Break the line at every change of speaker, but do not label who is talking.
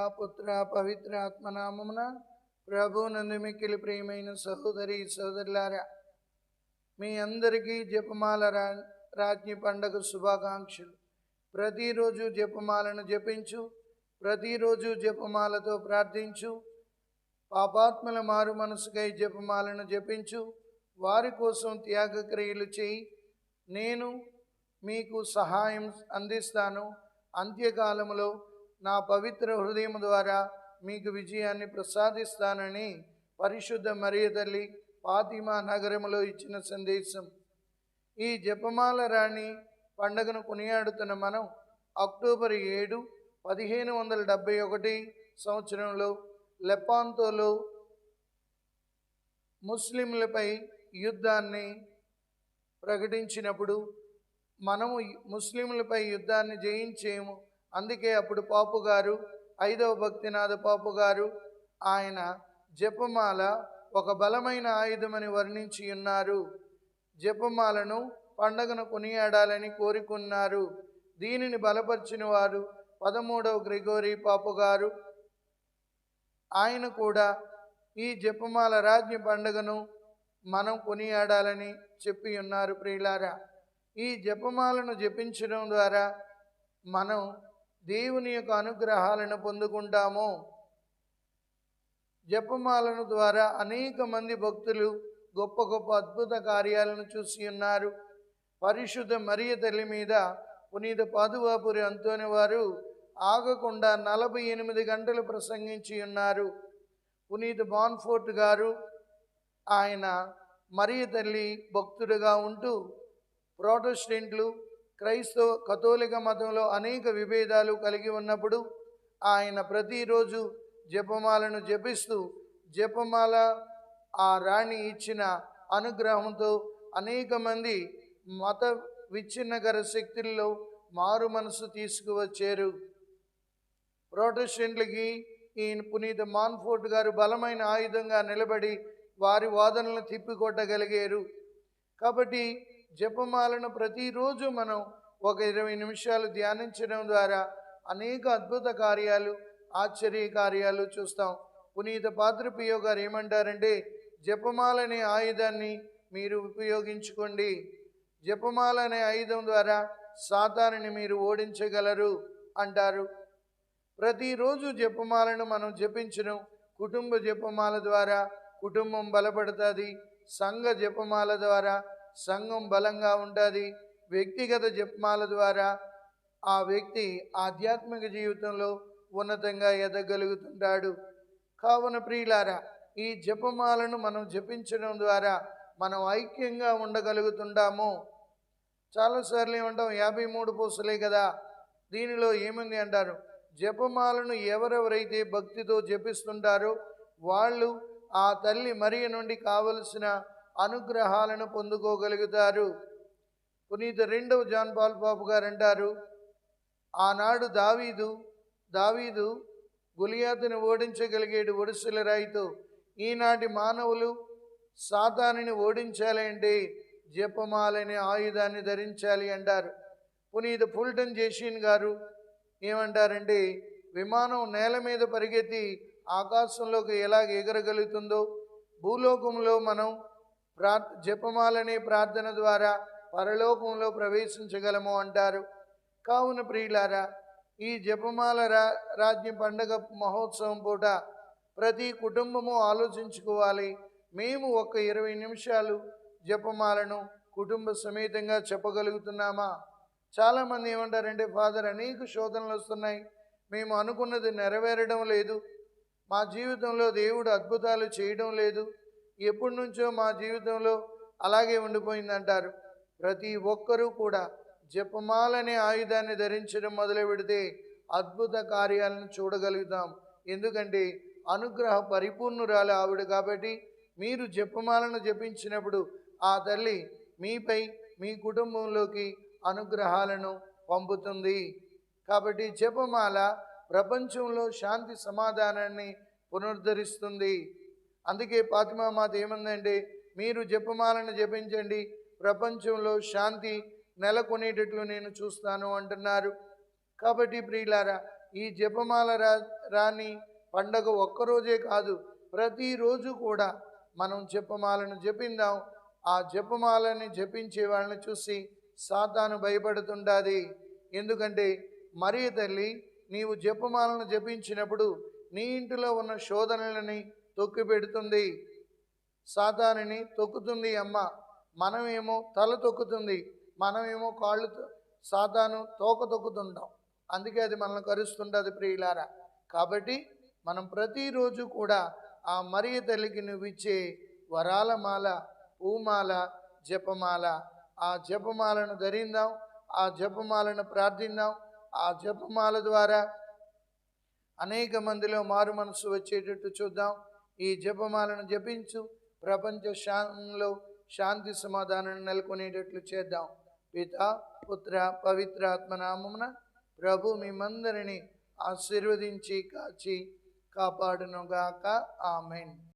పుత్ర పవిత్ర ఆత్మనామమున ప్రభు నందు మిక్కిలి ప్రియమైన సహోదరి సహోదరులారా మీ అందరికీ జపమాల రా రాజ్ఞి పండగ శుభాకాంక్షలు. ప్రతిరోజు జపమాలను జపించు ప్రతిరోజు జపమాలతో ప్రార్థించు పాపాత్మల మారు మనసుకై జపమాలను జపించు వారి కోసం త్యాగక్రియలు చేయి. నేను మీకు సహాయం అందిస్తాను. అంత్యకాలంలో నా పవిత్ర హృదయం ద్వారా మీకు విజయాన్ని ప్రసాదిస్తానని పరిశుద్ధ మరియ తల్లి ఫాతిమా నగరంలో ఇచ్చిన సందేశం. ఈ జపమాల రాణి పండగను కొనియాడుతున్న మనం అక్టోబర్ ఏడు పదిహేను వందల డెబ్భై ఒకటి సంవత్సరంలో లెపాంతోలో ముస్లింలపై యుద్ధాన్ని ప్రకటించినప్పుడు మనము ముస్లింలపై యుద్ధాన్ని జయించేము అందుకే అప్పుడు పాపు గారు ఐదవ భక్తినాథ పాపు గారు ఆయన జపమాల ఒక బలమైన ఆయుధమని వర్ణించి ఉన్నారు. జపమాలను పండగను కొనియాడాలని కోరుకున్నారు. దీనిని బలపరిచిన వారు పదమూడవ గ్రిగోరీ పాపు గారు. ఆయన కూడా ఈ జపమాల రాజ్య పండుగను మనం కొనియాడాలని చెప్పి ఉన్నారు ప్రియులారా. ఈ జపమాలను జపించడం ద్వారా మనం దేవుని యొక్క అనుగ్రహాలను పొందుకుంటాము. జపమాలను ద్వారా అనేక మంది భక్తులు గొప్ప గొప్ప అద్భుత కార్యాలను చూసి ఉన్నారు. పరిశుద్ధ మరియ తల్లి మీద పునీత పాదువాపురి అంతోని వారు ఆగకుండా నలభై ఎనిమిది గంటలు ప్రసంగించి ఉన్నారు. పునీత బాన్ఫోర్ట్ గారు ఆయన మరియ తల్లి భక్తుడుగా ఉంటూ ప్రోటెస్టెంట్లు క్రైస్తవ కథోలిక మతంలో అనేక విభేదాలు కలిగి ఉన్నప్పుడు ఆయన ప్రతిరోజు జపమాలను జపిస్తూ జపమాల ఆ రాణి ఇచ్చిన అనుగ్రహంతో అనేక మంది మత విచ్ఛిన్నకర శక్తుల్లో మారు మనసు తీసుకువచ్చారు. ప్రొటెస్టెంట్లకి ఈయన పునీత మాన్ఫోర్ట్ గారు బలమైన ఆయుధంగా నిలబడి వారి వాదనలను తిప్పికొట్టగలిగారు. కాబట్టి జపమాలను ప్రతిరోజు మనం ఒక ఇరవై నిమిషాలు ధ్యానించడం ద్వారా అనేక అద్భుత కార్యాలు ఆశ్చర్య కార్యాలు చూస్తాం. పునీత పాత్రపియో గారు ఏమంటారంటే జపమాలనే ఆయుధాన్ని మీరు ఉపయోగించుకోండి. జపమాల అనే ఆయుధం ద్వారా సాతానుని మీరు ఓడించగలరు అంటారు. ప్రతిరోజు జపమాలను మనం జపించడం కుటుంబ జపమాల ద్వారా కుటుంబం బలపడుతుంది సంఘ జపమాల ద్వారా సంఘం బలంగా ఉంటుంది. వ్యక్తిగత జపమాల ద్వారా ఆ వ్యక్తి ఆధ్యాత్మిక జీవితంలో ఉన్నతంగా ఎదగలుగుతుంటాడు. కావున ప్రియులారా ఈ జపమాలను మనం జపించడం ద్వారా మనం ఐక్యంగా ఉండగలుగుతుంటాము. చాలాసార్లు ఏమంటాం యాభై మూడు పూసలే కదా. దీనిలో ఏముంది అంటారు? జపమాలను ఎవరెవరైతే భక్తితో జపిస్తుంటారో వాళ్ళు ఆ తల్లి మరియ నుండి కావలసిన అనుగ్రహాలను పొందుకోగలుగుతారు. పునీత రెండవ జాన్ పాల్ బాబు గారు అంటారు ఆనాడు దావీదు దావీదు గులియాతుని ఓడించగలిగేడు ఒడిసెల రాయితో ఈనాటి మానవులు సాతానిని ఓడించాలి అంటే జపమాలనే ఆయుధాన్ని ధరించాలి అంటారు. పునీత ఫుల్టన్ జేషిన్ గారు ఏమంటారంటే విమానం నేల మీద పరిగెత్తి ఆకాశంలోకి ఎలాగ ఎగరగలుగుతుందో భూలోకంలో మనం ప్రా జపమాలనే ప్రార్థన ద్వారా పరలోకంలో ప్రవేశించగలము అంటారు. కావున ప్రియులారా ఈ జపమాల రా రాజ్య పండగ మహోత్సవం పూట ప్రతి కుటుంబము ఆలోచించుకోవాలి. మేము ఒక ఇరవై నిమిషాలు జపమాలను కుటుంబ సమేతంగా చెప్పగలుగుతున్నామా? చాలామంది ఏమంటారంటే ఫాదర్ అనేక శోధనలు వస్తున్నాయి. మేము అనుకున్నది నెరవేరడం లేదు. మా జీవితంలో దేవుడు అద్భుతాలు చేయడం లేదు. ఎప్పటి నుంచో మా జీవితంలో అలాగే ఉండిపోయిందంటారు. ప్రతి ఒక్కరూ కూడా జపమాలనే ఆయుధాన్ని ధరించడం మొదలు పెడితే అద్భుత కార్యాలను చూడగలుగుతాం. ఎందుకంటే అనుగ్రహ పరిపూర్ణురాలు ఆవిడ కాబట్టి మీరు జపమాలను జపించినప్పుడు ఆ తల్లి మీపై మీ కుటుంబంలోకి అనుగ్రహాలను పంపుతుంది. కాబట్టి జపమాల ప్రపంచంలో శాంతి సమాధానాన్ని పునరుద్ధరిస్తుంది. అందుకే పాతిమా మాత ఏమందంటే మీరు జపమాలను జపించండి ప్రపంచంలో శాంతి నెలకొనేటట్లు నేను చూస్తాను అంటున్నారు. కాబట్టి ప్రియులారా ఈ జపమాల రా రాని పండగ ఒక్కరోజే కాదు ప్రతిరోజు కూడా మనం జపమాలను జపిందాం. ఆ జపమాలని జపించే వాళ్ళని చూసి సాతాను భయపడుతుండాది. ఎందుకంటే మరీ తల్లి నీవు జపమాలను జపించినప్పుడు నీ ఇంటిలో ఉన్న శోధనలని తొక్కి పెడుతుంది. సాతానుని తొక్కుతుంది అమ్మ. మనమేమో తల తొక్కుతుంది. మనమేమో కాళ్ళు సాతాను తోక తొక్కుతుంటాం. అందుకే అది మనల్ని కరుస్తుంటుంది ప్రియులారా. కాబట్టి మనం ప్రతిరోజు కూడా ఆ మరియ తల్లికి నువ్వు ఇచ్చే వరాల పూమాల జపమాల ఆ జపమాలను ధరిందాం. ఆ జపమాలను ప్రార్థిద్దాం ఆ జపమాల ద్వారా అనేక మందిలో మారు మనసు వచ్చేటట్టు చూద్దాం. ఈ జపమాలను జపించు. ప్రపంచ శాంలో శాంతి సమాధానాన్ని నెలకొనేటట్లు చేద్దాం. పిత పుత్ర పవిత్రాత్మ నామమున ప్రభు మిమ్మందరిని ఆశీర్వదించి కాచి కాపాడునుగాక. ఆమెన్.